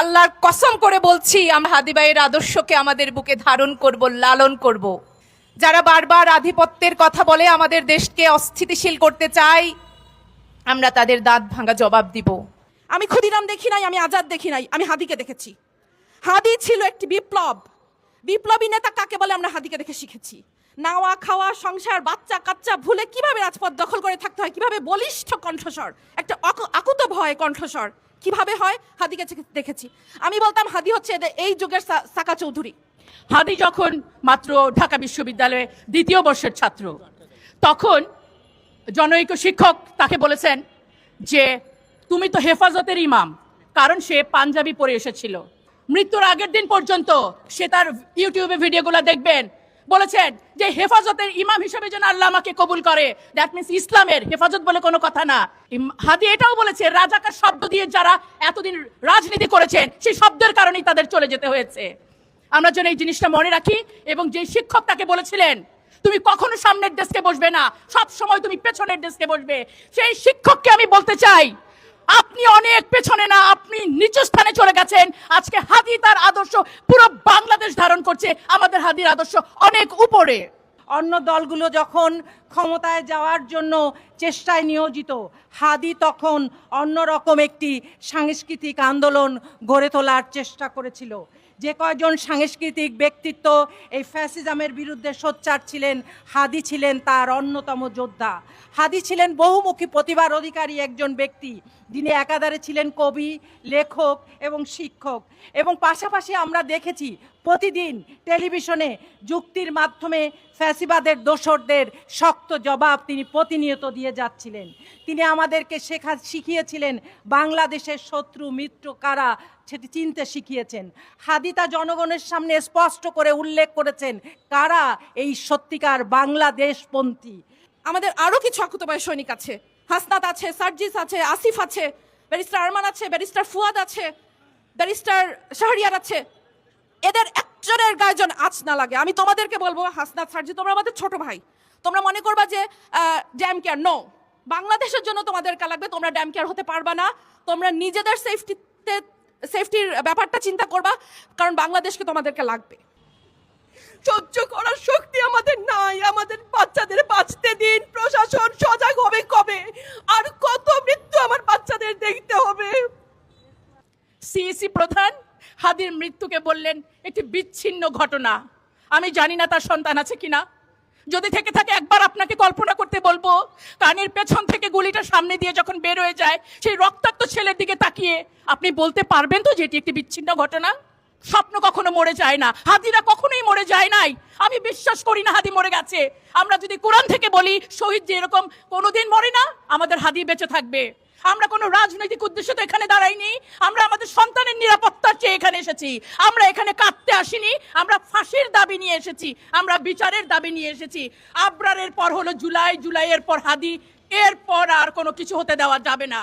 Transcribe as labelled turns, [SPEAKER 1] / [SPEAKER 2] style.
[SPEAKER 1] আল্লাহর কসম করে বলছি, আমরা হাদিবাইয়ের আদর্শকে আমাদের বুকে ধারণ করব, লালন করব। যারা বারবার আধিপত্যের কথা বলে আমাদের দেশকে অস্থিতিশীল করতে চায়, আমরা তাদের দাঁত ভাঙা জবাব দিব।
[SPEAKER 2] আমি ক্ষুদিরাম দেখি নাই, আমি আজাদ দেখি নাই, আমি হাদিকে দেখেছি। হাদি ছিল একটি বিপ্লব। বিপ্লবী নেতা কাকে বলে আমরা হাদিকে দেখে শিখেছি? নাওয়া, খাওয়া, সংসার, বাচ্চা, কাচ্চা ভুলে কীভাবে রাজপথ দখল করে থাকতে হয়? কীভাবে বলিষ্ঠ কণ্ঠস্বর, একটা আকুত ভয় কণ্ঠস্বর কীভাবে হয়? হাদিকে দেখেছি। আমি বলতাম, হাদি হচ্ছে এই যুগের সাকা চৌধুরী।
[SPEAKER 3] হাদি যখন মাত্র ঢাকা বিশ্ববিদ্যালয়ে দ্বিতীয় বর্ষের ছাত্র, তখন জনৈক শিক্ষক তাকে বলেছেন যে, তুমি তো হেফাজতের ইমাম, কারণ সে পাঞ্জাবি পরে এসেছিল। মৃত্যুর আগের দিন পর্যন্ত সে তার ইউটিউবে ভিডিওগুলো দেখবেন বলেছেন যে হেফাজতের ইমাম হিসেবে যেন আল্লাহ আমাকে কবুল করে। দ্যাট মিনস ইসলামের হেফাজত বলে কোনো কথা না। হাদি এটাও বলেছে, রাজাকার শব্দ দিয়ে যারা এতদিন রাজনীতি করেছেন, সেই শব্দের কারণেই তাদের চলে যেতে হয়েছে। আমরা যেন এই জিনিসটা মনে রাখি এবং যে শিক্ষক তাকে বলেছিলেন, তুমি কখনো সামনের ডেস্কে বসবে না সব সময় তুমি পেছনের ডেস্কে বসবে। সেই শিক্ষককে আমি বলতে চাই আপনি অনেক পেছনে না, আপনি নিচু স্থানে চলে গেছেন। আজকে হাদি তার আদর্শ পুরো বাংলাদেশ ধারণ করছে। আমাদের হাদির আদর্শ অনেক উপরে।
[SPEAKER 4] অন্য দলগুলো যখন ক্ষমতায় যাওয়ার জন্য চেষ্টায় নিয়োজিত, হাদি তখন অন্যরকম একটি সাংস্কৃতিক আন্দোলন গড়ে তোলার চেষ্টা করেছিল। যে কয়জন সাংস্কৃতিক ব্যক্তিত্ব এই ফ্যাসিজমের বিরুদ্ধে সোচ্চার ছিলেন, হাদি ছিলেন তার অন্যতম যোদ্ধা। হাদি ছিলেন বহুমুখী প্রতিভার অধিকারী একজন ব্যক্তি। যিনি একাধারে ছিলেন কবি, লেখক এবং শিক্ষক। এবং পাশাপাশি আমরা দেখেছি প্রতিদিন টেলিভিশনে যুক্তির মাধ্যমে ফ্যাসিবাদের দোসরদের শক্ত জবাব তিনি প্রতিনিয়ত দিয়ে যাচ্ছিলেন। তিনি আমাদেরকে শেখা, শিখিয়েছিলেন বাংলাদেশের শত্রু মিত্র কারা সেটি চিনতে শিখিয়েছেন। হাদিতা জনগণের সামনে স্পষ্ট করে উল্লেখ করেছেন কারা এই সত্যিকার বাংলাদেশপন্থী।
[SPEAKER 2] আমাদের আরও কিছু আকুতবায় সৈনিক আছে। হাসনাত আছে, সার্জিস আছে, আসিফ আছে, ব্যারিস্টার আরমান আছে, ব্যারিস্টার ফুয়াদ আছে, ব্যারিস্টার শাহরিয়ার আছে। এদের একজনের গায়ে যেন আঁচ না লাগে। আমি তোমাদেরকে বলব, হাসনাত সার্জি তোমরা আমাদের ছোট ভাই। তোমরা মনে করবা যে ড্যাম কেয়ার নো বাংলাদেশের জন্য তোমাদের কা লাগবে, তোমরা ড্যাম কেয়ার হতে পারবা না। তোমরা নিজেদের সেফটিতে সেফটির ব্যাপারটা চিন্তা করবা কারণ বাংলাদেশকে তোমাদেরকে লাগবে। সহ্য করার শক্তি আমাদের নাই আমাদের বাচ্চাদের বাঁচতে দিন প্রশাসন সজাগ হবে কবে? আর কত মৃত্যু আমার বাচ্চাদের দেখতে হবে?
[SPEAKER 3] সিইসি প্রধান হাদির মৃত্যুকে বললেন একটি বিচ্ছিন্ন ঘটনা। আমি জানি না তার সন্তান আছে কিনা। যদি থেকে থাকে একবার আপনাকে কল্পনা করতে বলব কানের পেছন থেকে গুলিটা সামনে দিয়ে যখন বের হয়ে যায় সেই রক্তাক্ত ছেলের দিকে তাকিয়ে আপনি বলতে পারবেন তো যে এটি একটি বিচ্ছিন্ন ঘটনা? স্বপ্ন কখনো মরে যায় না। হাদিরা কখনোই মরে যায় নাই। আমি বিশ্বাস করি না হাদি মরে গেছে। আমরা যদি কোরআন থেকে বলি, শহীদ যে এরকম কোনোদিন মরে না, আমাদের হাদি বেঁচে থাকবে। আমরা কোনো রাজনৈতিক উদ্দেশ্য তো এখানে দাঁড়াইনি। আমরা আমাদের সন্তানের নিরাপত্তার চেয়ে এখানে এসেছি। আমরা এখানে কাঁদতে আসিনি। আমরা ফাঁসির দাবি নিয়ে এসেছি। আমরা বিচারের দাবি নিয়ে এসেছি। আবরারের পর হলো জুলাই। জুলাইয়ের পর হাদি। এরপর আর কোনো কিছু হতে দেওয়া যাবে না।